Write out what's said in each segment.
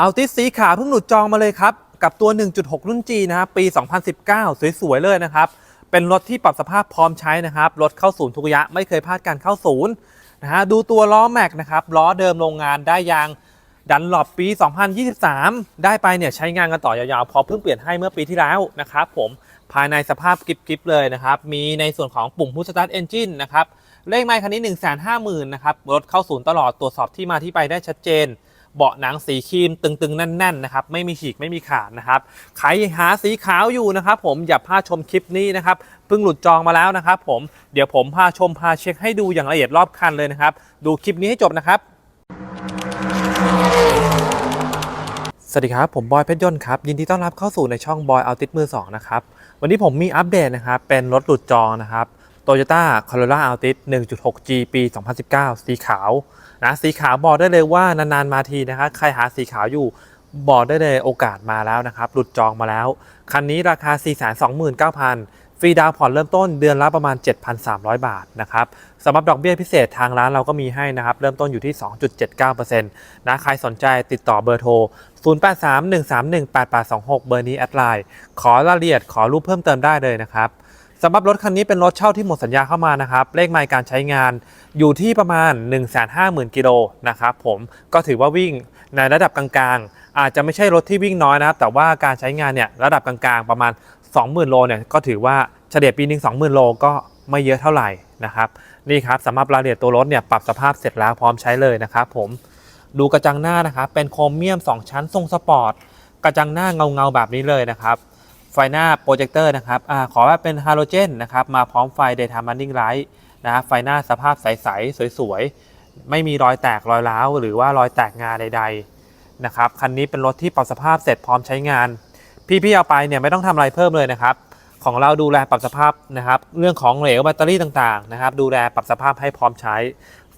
เอาติสสีขาวเพิ่งหลุดจองมาเลยครับ กับตัว 1.6 รุ่น G นะครับปี 2019 สวยๆ เลยนะครับ เป็นรถที่ปรับสภาพพร้อมใช้นะครับ รถเข้าศูนย์ทุกระยะไม่เคยพลาดการเข้าศูนย์นะฮะดูตัวล้อแม็กนะครับล้อเดิมโรงงานได้ยางดันหลบปี 2023 ได้ไปเนี่ยใช้งานกันต่อยาวๆ พอเพิ่งเปลี่ยนให้เมื่อปีที่แล้วนะครับผมภายในสภาพกริบๆเลยนะครับ มีในส่วนของปุ่ม Push Start Engine นะครับเลขไมค์คันนี้ 1 5 0 0 0 0 นะครับ รถเข้าศูนย์ตลอดตรวจสอบที่มาที่ไปได้ชัดเจน เบาะหนังสีครีมตึงๆ แน่นๆนะครับไม่มีฉีกไม่มีขาดนะครับใครหาสีขาวอยู่นะครับผมอย่าพลาดชมคลิปนี้นะครับเพิ่งหลุดจองมาแล้วนะครับผมเดี๋ยวผมพาชมพาเช็คให้ดูอย่างละเอียดรอบคันเลยนะครับ ดูคลิปนี้ให้จบนะครับสวัสดีครับ ผมบอยเพชรยนต์ครับยินดีต้อนรับเข้าสู่ในช่องบอยเอาติดมือ2นะครับวันนี้ผมมีอัปเดตนะครับเป็นรถหลุดจองนะครับ Toyota Corolla Altis 1.6G ปี 2019 สีขาว นะสีขาวบอกได้เลยว่านานๆมาทีนะครับใครหาสีขาวอยู่บอกได้เลยโอกาสมาแล้วนะครับหลุดจองมาแล้ว คันนี้ราคา 429,000 ฟรีดาวน์ผ่อนเริ่มต้นเดือนละประมาณ 7,300 บาทนะครับสำหรับดอกเบี้ยพิเศษทางร้านเราก็มีให้นะครับ เริ่มต้นอยู่ที่ 2.79%นะใครสนใจติดต่อเบอร์โทร 0831318826 เบอร์นี้แอดไลน์ขอรายละเอียดขอรูปเพิ่มเติมได้เลยนะครับ สำหรับรถคันนี้เป็นรถเช่าที่หมดสัญญาเข้ามานะครับ เลขไมล์การใช้งานอยู่ที่ประมาณ 150,000 กิโลนะครับผมก็ถือว่าวิ่งในระดับกลางๆ อาจจะไม่ใช่รถที่วิ่งน้อยนะครับ แต่ว่าการใช้งานเนี่ยระดับกลางๆ ประมาณ 20,000 โลเนี่ยก็ถือว่าเฉลี่ยปีหนึง20,000 โลก็ไม่เยอะเท่าไหร่นะครับนี่ครับสำหรับรายละเอียดตัวรถเนี่ยปรับสภาพเสร็จแล้วพร้อมใช้เลยนะครับผมดูกระจังหน้านะครับเป็นโครเมียม 2 ชั้นทรงสปอร์ตกระจังหน้าเงาเงาๆแบบนี้เลยนะครับ ฟหน้าโปรเจคเตอร์นะครับอขอว่าเป็นฮาโลเจนนะครับมาพร้อมไฟ Daytime Running Light นะฮะไฟหน้าสภาพใสๆสวยๆ ไม่มีรอยแตกรอยร้าว หรือว่ารอยแตกงาใดๆนะครับคันนี้เป็นรถที่ปรับสภาพเสร็จพร้อมใช้งาน พี่ๆเอาไปเนี่ยไม่ต้องทำอะไรเพิ่มเลยนะครับ ของเราดูแลปรับสภาพนะครับเรื่องของเหลวแบตเตอรี่ต่างๆนะครับดูแลปรับสภาพให้พร้อมใช้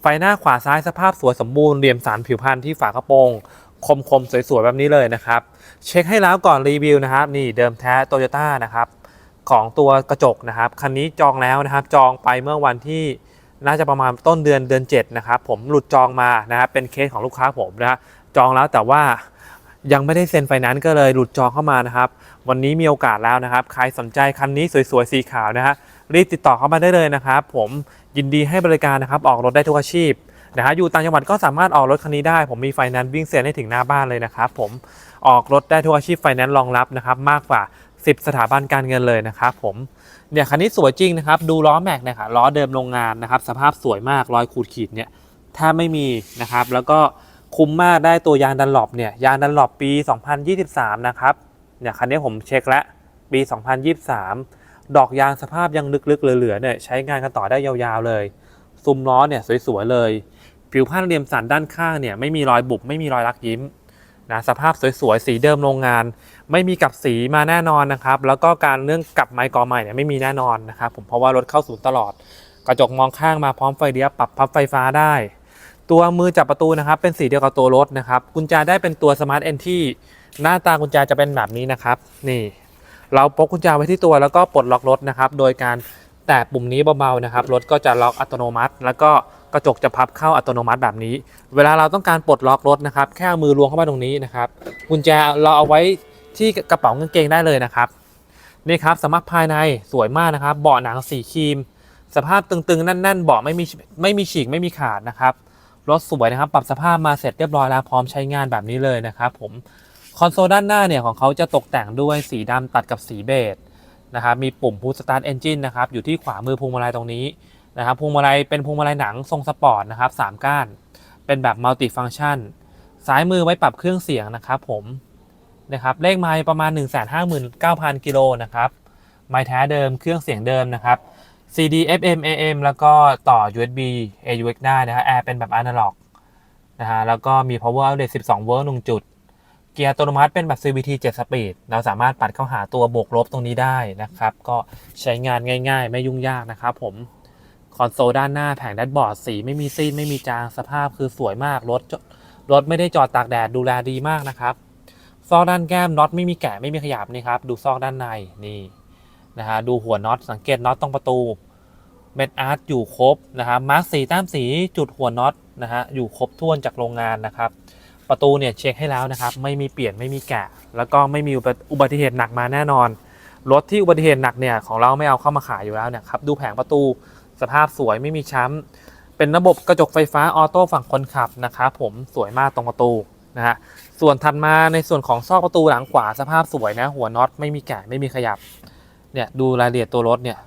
ไฟหน้าขวาซ้ายสภาพสวยสมบูรณ์เหลี่ยมสันผิวพรรณที่ฝากระโปรง คมๆ สวยๆ แบบนี้เลยนะครับ เช็คให้แล้วก่อนรีวิวนะครับ นี่เดิมแท้โตโยต้านะครับ ของตัวกระจกนะครับ คันนี้จองแล้วนะครับ จองไปเมื่อวันที่น่าจะประมาณต้นเดือนเดือน 7 นะครับ ผมหลุดจองมานะครับ เป็นเคสของลูกค้าผมนะจองแล้วแต่ว่ายังไม่ได้เซ็นไฟนนซ์ก็เลยหลุดจองเข้ามานะครับ วันนี้มีโอกาสแล้วนะครับ ใครสนใจคันนี้สวยๆ สีขาวนะฮะรีบติดต่อเข้ามาได้เลยนะครับ ผมยินดีให้บริการนะครับ ออกรถได้ทุกอาชีพ นะฮะอยู่ต่างจังหวัดก็สามารถออกรถคันนี้ได้ ผมมีไฟแนนซ์วิ่งเซ็นให้ถึงหน้าบ้านเลยนะครับผมออกรถได้ทุกอาชีพไฟแนนซ์รองรับนะครับมากกว่า 10 สถาบันการเงินเลยนะครับผมเนี่ยคันนี้สวยจริงนะครับดูล้อแม็กนี่ยค่ะล้อเดิมโรงงานนะครับสภาพสวยมากรอยขูดขีดเนี่ยแทบไม่มีนะครับแล้วก็คุ้มมากได้ตัวยางดันหลบเนี่ยยางดันหลบปี 2023 นะครับเนี่ยคันนี้ผมเช็คแล้วปี 2023 ดอกยางสภาพยังลึกๆเหลือๆเนี่ยใช้งานกันต่อได้ยาวๆเลย ซุ้มล้อเนี่ยสวยๆเลย ผิวพันเหลี่ยมสันด้านข้างเนี่ยไม่มีรอยบุบไม่มีรอยรักยิ้มนะสภาพสวยๆสีเดิมโรงงาน ไม่มีกับสีมาแน่นอนนะครับ แล้วก็การเรื่องกับไม้กอใหม่เนี่ยไม่มีแน่นอนนะครับผมเพราะว่ารถเข้าศูนย์ตลอด กระจกมองข้างมาพร้อมไฟเลี้ยวปรับพับไฟฟ้าได้ ตัวมือจับประตูนะครับ เป็นสีเดียวกับตัวรถนะครับกุญแจได้เป็นตัวสมาร์ทเอนที่หน้าตากุญแจจะเป็นแบบนี้นะครับ นี่ เราพกกุญแจไว้ที่ตัวแล้วก็ปลดล็อกรถนะครับ โดยการ แตะปุ่มนี้เบาๆนะครับรถก็จะล็อกอัตโนมัติ แล้วก็กระจกจะพับเข้าอัตโนมัติแบบนี้ เวลาเราต้องการปลดล็อกรถนะครับ แค่มือล้วงเข้ามาตรงนี้นะครับกุญแจเราเอาไว้ที่กระเป๋ากางเกงได้เลยนะครับนี่ครับสำหรับภายในสวยมากนะครับ เบาะหนังสีครีม สภาพตึงๆแน่นๆเบาะไม่มีไม่มีฉีกไม่มีขาดนะครับรถสวยนะครับ ปรับสภาพมาเสร็จเรียบร้อยแล้วพร้อมใช้งานแบบนี้เลยนะครับผมคอนโซลด้านหน้าเนี่ยของเขาจะตกแต่งด้วยสีดำตัดกับสีเบจ นะครับมีปุ่ม Push Start Engine นะครับอยู่ที่ขวามือพวงมาลัยตรงนี้นะครับพวงมาลัยเป็นพวงมาลัยหนังทรงสปอร์ตนะครับสามก้าน เป็นแบบมัลติฟังชันซ้ายมือไว้ปรับเครื่องเสียงนะครับผมนะครับเลขไมล์ประมาณ 159,000 กิโลนะครับไมล์แท้เดิมเครื่องเสียงเดิมนะครับ CD FM AM แล้วก็ต่อ USB AUX ได้นะฮะแอร์เป็นแบบ Analog นะฮะแล้วก็มี Power Outlet 12โวลต์1จุด กียร์อัตโนมัติเป็นแบบ CVT 7 สปีด เราสามารถปัดเข้าหาตัวบวกลบตรงนี้ได้นะครับ ก็ใช้งานง่าย ๆ ไม่ยุ่งยากนะครับผม คอนโซลด้านหน้าแผงแดชบอร์ดสีไม่มีซีดไม่มีจางสภาพคือสวยมาก รถรถไม่ได้จอดตากแดดดูแลดีมากนะครับ ซอกด้านแก้มน็อตไม่มีแกะไม่มีขยับนี่ครับ ดูซอกด้านในนี่นะฮะดูหัวน็อตสังเกตน็อตตรงประตูเม็ดอาร์ตอยู่ครบนะครับมาร์กสีแต้มสีจุดหัวน็อตนะฮะอยู่ครบถ้วนจากโรงงานนะครับ ประตูเนี่ยเช็คให้แล้วนะครับ ไม่มีเปลี่ยนไม่มีแกะ แล้วก็ไม่มีอุบัติเหตุหนักมาแน่นอน รถที่อุบัติเหตุหนักเนี่ยของเราไม่เอาเข้ามาขายอยู่แล้วเนี่ยครับดูแผงประตูสภาพสวยไม่มีช้ำเป็นระบบกระจกไฟฟ้าออโต้ฝั่งคนขับนะครับผมสวยมากตรงประตูนะฮะส่วนถัดมาในส่วนของซอกประตูหลังขวาสภาพสวยนะ หัวน็อตไม่มีแกะไม่มีขยับเนี่ยดูรายละเอียดตัวรถเนี่ย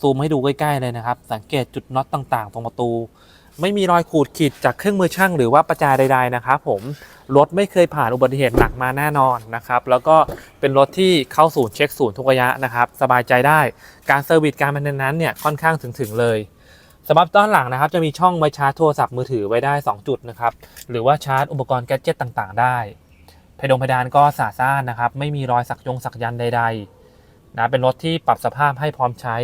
ซูมให้ดูใกล้ๆเลยนะครับ สังเกตจุดน็อตต่างๆ ตรงประตู ไม่มีรอยขูดขีดจากเครื่องมือช่างหรือว่าประแจใด ๆ นะครับผมรถไม่เคยผ่านอุบัติเหตุหนักมาแน่นอนนะครับ แล้วก็เป็นรถที่เข้าศูนย์เช็คศูนย์ทุกระยะนะครับ สบายใจได้การเซอร์วิสการมันนั้นเนี่ยค่อนข้างถึงๆเลยสำหรับด้านหลังนะครับจะมีช่องไว้ชาร์จโทรศัพท์มือถือไว้ได้ 2 จุดนะครับหรือว่าชาร์จอุปกรณ์แกดเจิตต่างๆ ได้เพดงเพดานก็สะอาดนะครับไม่มีรอยสักยงสักยันใด ๆนะเป็นรถที่ปรับสภาพให้พร้อมใช้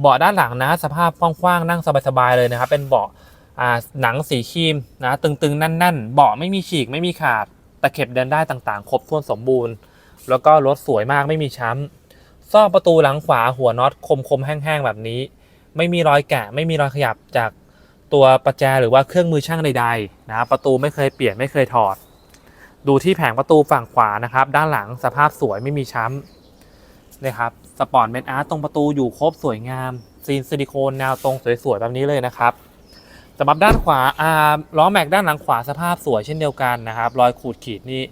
เบาะด้านหลังนะ สภาพกว้างๆนั่งสบายๆเลยนะครับ เป็นเบาะหนังสีครีมนะตึงๆ แน่นๆ เบาะไม่มีฉีกไม่มีขาดตะเข็บเดินได้ต่างๆ ครบถ้วนสมบูรณ์ แล้วก็รถสวยมากไม่มีช้ำซอกประตูหลังขวาหัวน็อตคมๆแห้งๆแบบนี้ ไม่มีรอยแกะไม่มีรอยขยับจากตัวประแจหรือว่าเครื่องมือช่างใดๆนะครับประตูไม่เคยเปลี่ยนไม่เคยถอด ดูที่แผงประตูฝั่งขวานะครับ ด้านหลังสภาพสวยไม่มีช้ำ นะครับสปอร์ตเมนอาร์ตตรงประตูอยู่ครบสวยงามซีนซิลิโคนแนวตรงสวยๆแบบนี้เลยนะครับสำหรับด้านขวาอาล้อแม็กด้านหลังขวาสภาพสวยเช่นเดียวกันนะครับรอยขูดขีดนี่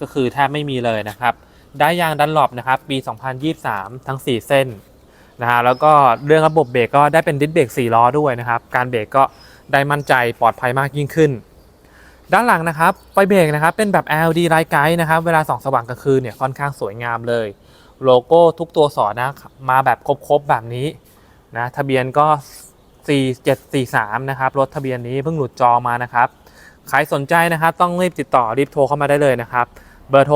ก็คือแทบไม่มีเลยนะครับได้ยางดันหลบนะครับปี 2023 ทั้ง 4 เส้นนะฮะแล้วก็เรื่องระบบเบรกก็ได้เป็นดิสเบรก4ล้อด้วยนะครับการเบรกก็ได้มั่นใจปลอดภัยมากยิ่งขึ้น ด้านหลังนะครับไฟเบรกนะครับเป็นแบบ LED ไลท์ไกด์นะครับเวลาส่องสว่างกลางคืนเนี่ยค่อนข้างสวยงามเลย โลโก้ทุกตัวสอนนะ มาแบบครบๆแบบนี้นะทะเบียนก็ 4743 นะครับรถทะเบียนนี้เพิ่งหลุดจอมานะครับใครสนใจนะครับต้องรีบติดต่อรีบโทรเข้ามาได้เลยนะครับ เบอร์โทร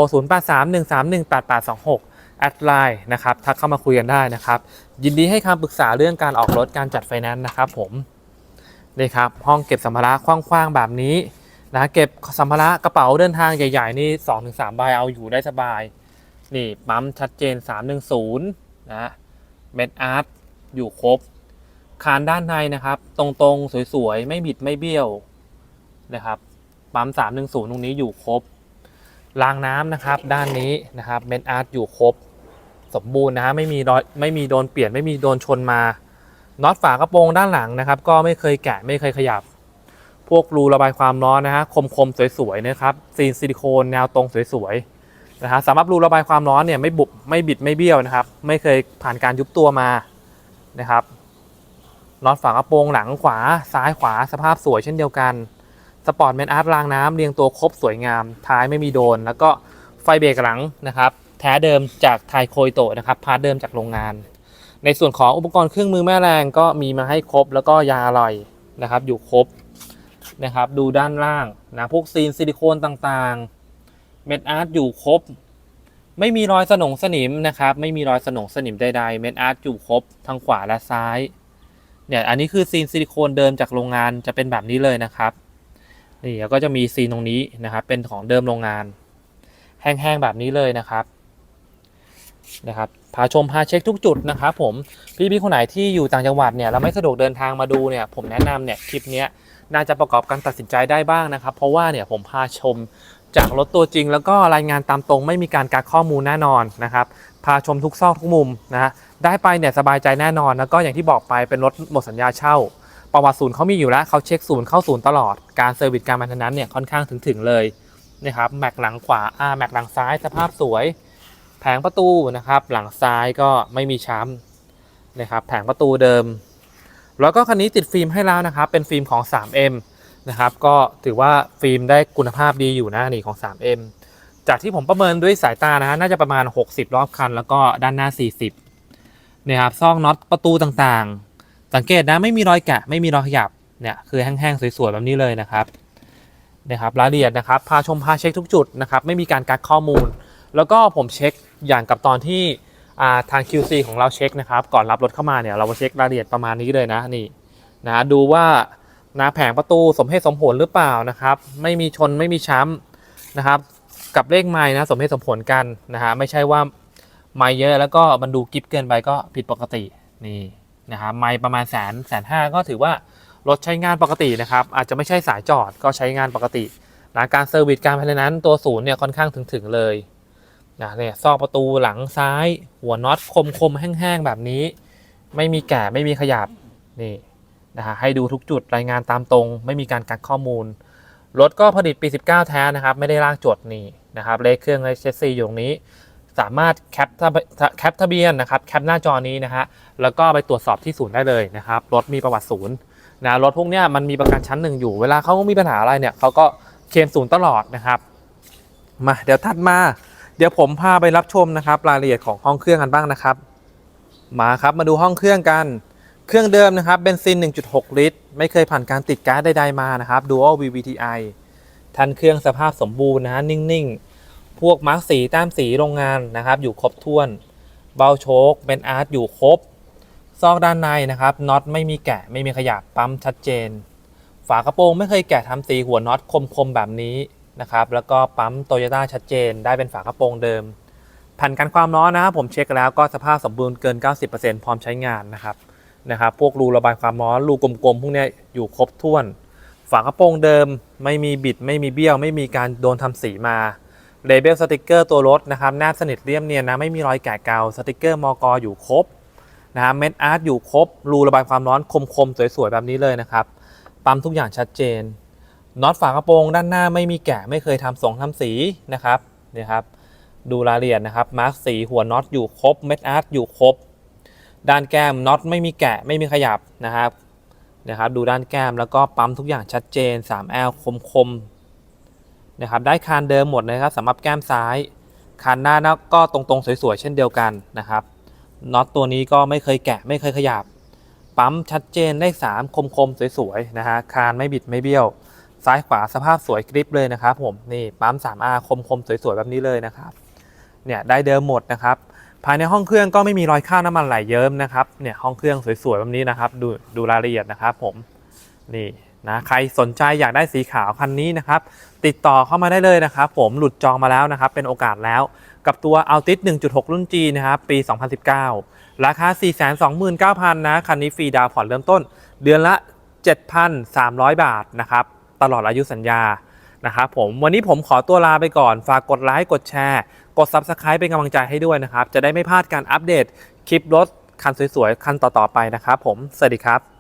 0831318826 แอดไลน์นะครับทักเข้ามาคุยกันได้นะครับ ยินดีให้คำปรึกษาเรื่องการออกรถการจัดไฟแนนซ์นะครับผมนี่ครับห้องเก็บสัมภาระกว้างๆแบบนี้นะเก็บสัมภาระกระเป๋าเดินทางใหญ่ๆนี่2-3ใบเอาอยู่ได้สบาย นี่ปั๊มชัดเจน 310 นะเม็ดอาร์ตอยู่ครบ คานด้านในนะครับ ตรงๆ สวยๆ ไม่บิดไม่เบี้ยวนะครับปั๊ม 310 ตรงนี้อยู่ครบรางน้ำนะครับ ด้านนี้นะครับเมนอาร์ตอยู่ครบ สมบูรณ์นะฮะไม่มีรอยไม่มีโดนเปลี่ยนไม่มีโดนชนมาน็อตฝากระโปรงด้านหลังนะครับ ก็ไม่เคยแกะไม่เคยขยับ พวกรูระบายความร้อนนะฮะคมๆ สวยๆนะครับซีนซิลิโคนแนวตรงสวยๆ นะฮะสำหรับรูระบายความร้อนเนี่ยไม่บุบไม่บิดไม่เบี้ยวนะครับ ไม่เคยผ่านการยุบตัวมานะครับน็อตฝากระโปรงหลังขวาซ้ายขวาสภาพสวยเช่นเดียวกันสปอร์ตแมนอาร์ตรางน้ำเรียงตัวครบสวยงาม ท้ายไม่มีโดน แล้วก็ไฟเบรกหลังนะครับ แท้เดิมจากไทโคยโตะนะครับพาร์ทเดิมจากโรงงาน ในส่วนของอุปกรณ์เครื่องมือแม่แรงก็มีมาให้ครบ แล้วก็ยาอร่อยนะครับ อยู่ครบนะครับ ดูด้านล่างนะพวกซีนซิลิโคนต่างๆ เม็ดอาร์ตอยู่ครบ ไม่มีรอยสนงสนิมนะครับ ไม่มีรอยสนงสนิมใดๆ เม็ดอาร์ตอยู่ครบทั้งขวาและซ้าย เนี่ยอันนี้คือซีนซิลิโคนเดิมจากโรงงานจะเป็นแบบนี้เลยนะครับนี่แล้วก็จะมีซีนตรงนี้นะครับ เป็นของเดิมโรงงาน แห้งๆแบบนี้เลยนะครับนะครับพาชมพาเช็คทุกจุดนะครับผมพี่ๆคนไหนที่อยู่ต่างจังหวัดเนี่ยเราไม่สะดวกเดินทางมาดูเนี่ยผมแนะนำเนี่ยคลิปนี้น่าจะประกอบการตัดสินใจได้บ้างนะครับ เพราะว่าเนี่ยผมพาชม จากรถตัวจริง แล้วก็รายงานตามตรงไม่มีการกักข้อมูลแน่นอนนะครับพาชมทุกซอกทุกมุมนะฮะได้ไปเนี่ยสบายใจแน่นอนแล้วก็อย่างที่บอกไปเป็นรถหมดสัญญาเช่า ประวัติศูนย์เขามีอยู่แล้วเขาเช็คศูนย์เข้าศูนย์ตลอดการเซอร์วิสการมันนั้นเนี่ยค่อนข้างถึงถึงเลยนะครับแม็กหลังขวาอ่าแม็กหลังซ้ายสภาพสวย แผงประตูนะครับหลังซ้ายก็ไม่มีช้ำนะครับแผงประตูเดิม แล้วก็คันนี้ติดฟิล์มให้แล้วนะครับเป็นฟิล์มของ 3M นะครับ ก็ถือว่าฟิล์มได้คุณภาพดีอยู่นะนี่ของ 3M จากที่ผมประเมินด้วยสายตานะฮะน่าจะประมาณ 60 รอบคัน แล้วก็ด้านหน้า 40เนี่ยครับซองน็อตประตูต่างๆ สังเกตนะไม่มีรอยแกะไม่มีรอยขยับเนี่ยคือแห้งๆสวยๆแบบนี้เลยนะครับนะครับรายละเอียดนะครับพาชมพาเช็คทุกจุดนะครับไม่มีการกักข้อมูล แล้วก็ผมเช็คอย่างกับตอนที่ทาง QC ของเราเช็คนะครับ ก่อนรับรถเข้ามาเนี่ยเรามาเช็ครายละเอียดประมาณนี้เลยนะนี่นะดูว่า นะแผงประตูสมเหตุสมผลหรือเปล่านะครับ ไม่มีชนไม่มีช้ำนะครับ กับเลขไม้นะสมเหตุสมผลกันนะฮะไม่ใช่ว่าไม้เยอะแล้วก็มันดูกิฟเกินไปก็ผิดปกตินี่นะครับไม้ประมาณแสนแสนห้าก็ถือว่ารถใช้งานปกตินะครับ อาจจะไม่ใช่สายจอดก็ใช้งานปกตินะการเซอร์วิสการภายในนั้นตัวศูนย์เนี่ยค่อนข้างถึงๆเลยนะเนี่ยซอกประตูหลังซ้าย หัวน็อตคมๆแห้งๆแบบนี้ ไม่มีแก่ไม่มีขยับนี่ นะฮะให้ดูทุกจุดรายงานตามตรง ไม่มีการกักข้อมูล รถก็ผลิตปี 19 แท้นะครับ ไม่ได้ลากจดนี่นะครับเลขเครื่องเลขเชสซีอยู่ตรงนี้ สามารถแคปแคปทะเบียนนะครับแคปหน้าจอนี้นะฮะแล้วก็ไปตรวจสอบที่ศูนย์ได้เลยนะครับรถมีประวัติศูนย์นะรถพวกเนี้ยมันมีประกันชั้นหนึ่งอยู่เวลาเขามีปัญหาอะไรเนี่ยเขาก็เคลมศูนย์ตลอดนะครับมาเดี๋ยวถัดมา เดี๋ยวผมพาไปรับชมนะครับ รายละเอียดของห้องเครื่องกันบ้างนะครับ มาครับมาดูห้องเครื่องกัน เครื่องเดิมนะครับเบนซิน 1.6 ลิตร ไม่เคยผ่านการติดก๊าซใดๆมานะครับ Dual VVTi ทันเครื่องสภาพสมบูรณ์นะฮะนิ่งๆ พวกมาร์กสีแต้มสีโรงงานนะครับ อยู่ครบถ้วน เบาโชคเป็นอาร์ตอยู่ครบ ซอกด้านในนะครับน็อตไม่มีแกะไม่มีขยับปั๊มชัดเจน ฝากระโปรงไม่เคยแกะทำสีหัวน็อตคมๆแบบนี้นะครับ แล้วก็ปั๊มโตโยต้าชัดเจน ได้เป็นฝากระโปรงเดิมแผ่นกันความร้อนนะครับผมเช็คแล้วก็สภาพสมบูรณ์เกิน 90%พร้อมใช้งานนะครับ นะครับพวกรูระบายความร้อนรูกลมๆพวกนี้อยู่ครบถ้วน ฝากระโปรงเดิมไม่มีบิด ไม่มีเบี้ยว ไม่มีการโดนทำสีมาเลเบลสติกเกอร์ตัวรถนะครับแนบสนิทเรียบเนียนนะไม่มีรอยแกะเกาสติกเกอร์มอกอยู่ครบนะฮะเม็ดอาร์ตอยู่ครบ รูระบายความร้อนคมๆ สวยๆ แบบนี้เลยนะครับ ปั๊มทุกอย่างชัดเจนน็อตฝากระโปรงด้านหน้าไม่มีแกะไม่เคยทำสงทำสีนะครับนี่ครับ ดูรายละเอียดนะครับมาร์กสีหัวน็อตอยู่ครบเม็ดอาร์ตอยู่ครบ ด้านแก้มน็อตไม่มีแกะไม่มีขยับนะครับนะครับ ดูด้านแก้มแล้วก็ปั๊มทุกอย่างชัดเจน 3L คมคมๆนะครับได้คานเดิมหมดนะครับสำหรับแก้มซ้ายคานหน้านะก็ตรงๆสวยๆเช่นเดียวกันนะครับน็อตตัวนี้ก็ไม่เคยแกะไม่เคยขยับ ปั๊มชัดเจนเลข3คมคมๆสวยๆนะฮะคานไม่บิดไม่เบี้ยว ซ้ายขวาสภาพสวยกริปเลยนะครับผมนี่ปั๊ม 3R คมคมๆสวยๆแบบนี้เลยนะครับเนี่ยได้เดิมหมดนะครับ ภายในห้องเครื่องก็ไม่มีรอยข้าวน้ำมันไหลเยิ้มนะครับเนี่ยห้องเครื่องสวยๆแบบนี้นะครับ ดูดูรายละเอียดนะครับผมนี่นะใครสนใจอยากได้สีขาวคันนี้นะครับ ติดต่อเข้ามาได้เลยนะครับ ผมหลุดจองมาแล้วนะครับ เป็นโอกาสแล้วกับตัว Altis 1.6 รุ่น G นะครับ ปี 2019 ราคา 429,000 นะ คันนี้ฟรีดาวผ่อนเริ่มต้น เดือนละ 7,300 บาทนะครับ ตลอดอายุสัญญานะครับผมวันนี้ผมขอตัวลาไปก่อน ฝากกดไลค์กดแชร์ กด Subscribe เป็นกำลังใจให้ด้วยนะครับ จะได้ไม่พลาดการอัปเดตคลิปรถคันสวยๆ คันต่อๆไปนะครับผม สวัสดีครับ